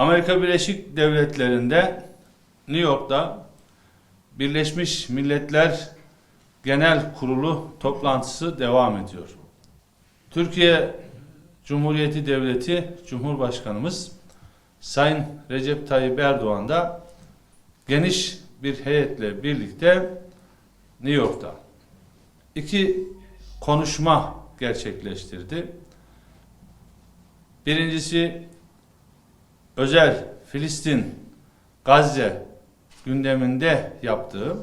Amerika Birleşik Devletleri'nde New York'ta Birleşmiş Milletler Genel Kurulu toplantısı devam ediyor. Türkiye Cumhuriyeti Devleti Cumhurbaşkanımız Sayın Recep Tayyip Erdoğan da geniş bir heyetle birlikte New York'ta iki konuşma gerçekleştirdi. Birincisi özel Filistin Gazze gündeminde yaptığı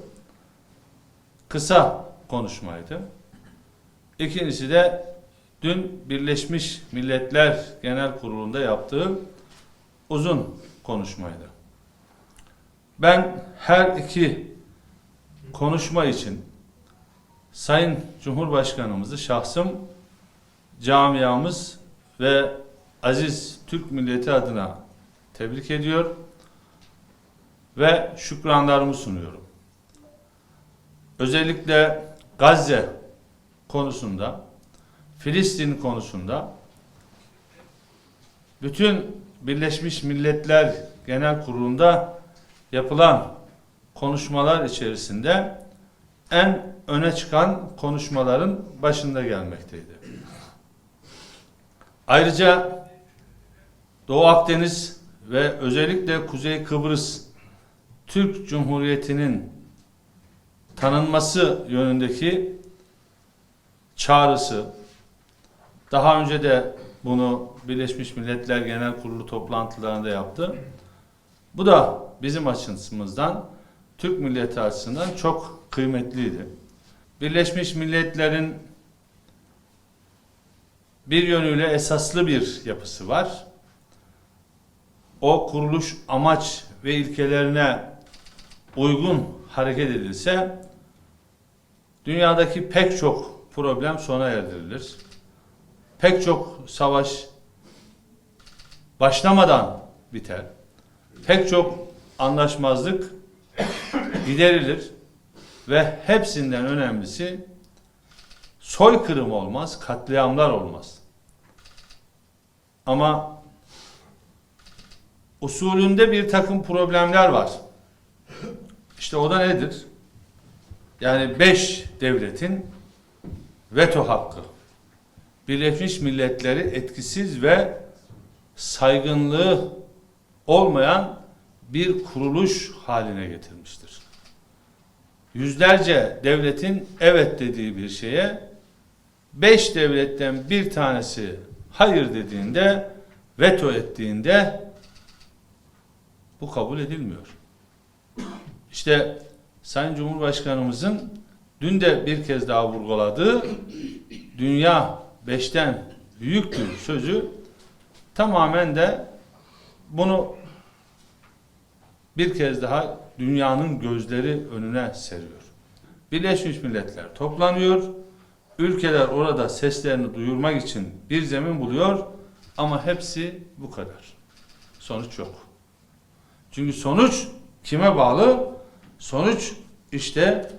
kısa konuşmaydı. İkincisi de dün Birleşmiş Milletler Genel Kurulu'nda yaptığı uzun konuşmaydı. Ben her iki konuşma için Sayın Cumhurbaşkanımızı şahsım, camiamız ve aziz Türk milleti adına tebrik ediyor ve şükranlarımı sunuyorum. Özellikle Gazze konusunda, Filistin konusunda bütün Birleşmiş Milletler Genel Kurulu'nda yapılan konuşmalar içerisinde en öne çıkan konuşmaların başında gelmekteydi. Ayrıca Doğu Akdeniz ve özellikle Kuzey Kıbrıs Türk Cumhuriyeti'nin tanınması yönündeki çağrısı daha önce de bunu Birleşmiş Milletler Genel Kurulu toplantılarında yaptı. Bu da bizim açımızdan Türk milleti açısından çok kıymetliydi. Birleşmiş Milletler'in bir yönüyle esaslı bir yapısı var. O kuruluş amaç ve ilkelerine uygun hareket edilse dünyadaki pek çok problem sona erdirilir. Pek çok savaş başlamadan biter. Pek çok anlaşmazlık giderilir ve hepsinden önemlisi soykırım olmaz, katliamlar olmaz. Ama usulünde bir takım problemler var. İşte o da nedir? Yani beş devletin veto hakkı. Birleşmiş Milletleri etkisiz ve saygınlığı olmayan bir kuruluş haline getirmiştir. Yüzlerce devletin evet dediği bir şeye beş devletten bir tanesi hayır dediğinde veto ettiğinde bu kabul edilmiyor. İşte Sayın Cumhurbaşkanımızın dün de bir kez daha vurguladığı dünya beşten büyüktür sözü tamamen de bunu bir kez daha dünyanın gözleri önüne seriyor. Birleşmiş Milletler toplanıyor. Ülkeler orada seslerini duyurmak için bir zemin buluyor ama hepsi bu kadar. Sonuç yok. Çünkü sonuç kime bağlı? Sonuç işte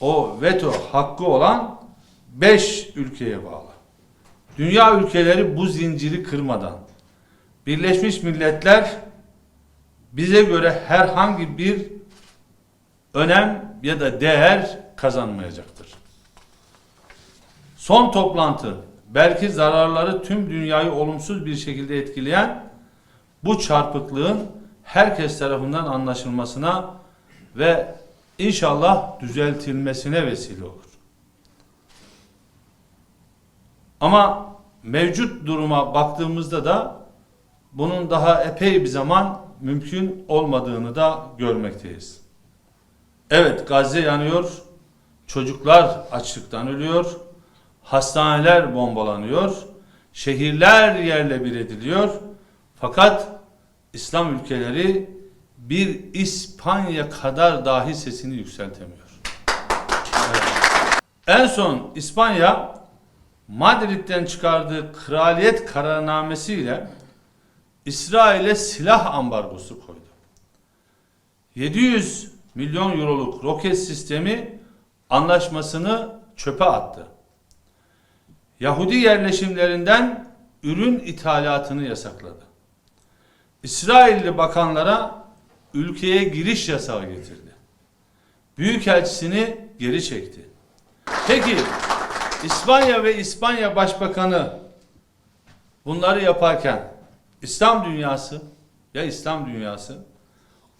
o veto hakkı olan beş ülkeye bağlı. Dünya ülkeleri bu zinciri kırmadan Birleşmiş Milletler bize göre herhangi bir önem ya da değer kazanmayacaktır. Son toplantı belki zararları tüm dünyayı olumsuz bir şekilde etkileyen bu çarpıklığın herkes tarafından anlaşılmasına ve inşallah düzeltilmesine vesile olur. Ama mevcut duruma baktığımızda da bunun daha epey bir zaman mümkün olmadığını da görmekteyiz. Evet Gazze yanıyor, çocuklar açlıktan ölüyor, hastaneler bombalanıyor, şehirler yerle bir ediliyor. Fakat İslam ülkeleri bir İspanya kadar dahi sesini yükseltemiyor. Evet. En son İspanya Madrid'den çıkardığı kraliyet kararnamesiyle İsrail'e silah ambargosu koydu. 700 milyon euroluk roket sistemi anlaşmasını çöpe attı. Yahudi yerleşimlerinden ürün ithalatını yasakladı. İsrailli bakanlara ülkeye giriş yasağı getirdi. Büyükelçisini geri çekti. Peki İspanya ve İspanya Başbakanı bunları yaparken İslam dünyası ya İslam dünyası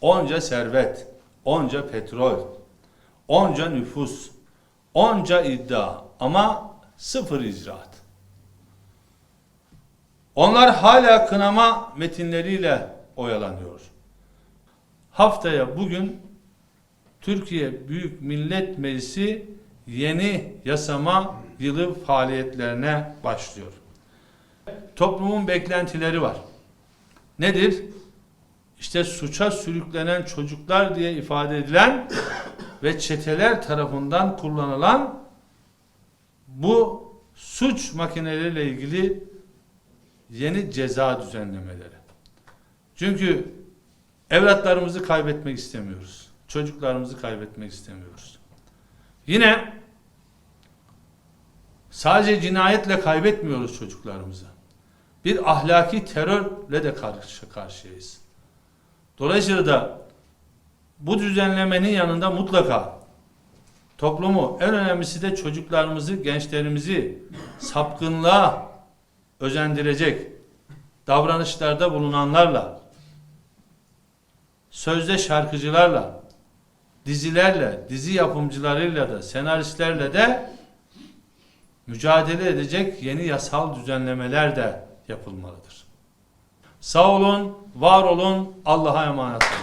onca servet, onca petrol, onca nüfus, onca iddia ama sıfır icraat. Onlar hala kınama metinleriyle oyalanıyor. Haftaya bugün Türkiye Büyük Millet Meclisi yeni yasama yılı faaliyetlerine başlıyor. Toplumun beklentileri var. Nedir? İşte suça sürüklenen çocuklar diye ifade edilen ve çeteler tarafından kullanılan bu suç makineleriyle ilgili yeni ceza düzenlemeleri. Çünkü evlatlarımızı kaybetmek istemiyoruz. Çocuklarımızı kaybetmek istemiyoruz. Yine sadece cinayetle kaybetmiyoruz çocuklarımızı. Bir ahlaki terörle de karşı karşıyayız. Dolayısıyla da bu düzenlemenin yanında mutlaka toplumu en önemlisi de çocuklarımızı, gençlerimizi sapkınlığa özendirecek davranışlarda bulunanlarla, sözde şarkıcılarla, dizilerle, dizi yapımcılarıyla da, senaristlerle de mücadele edecek yeni yasal düzenlemeler de yapılmalıdır. Sağ olun, var olun, Allah'a emanet olun.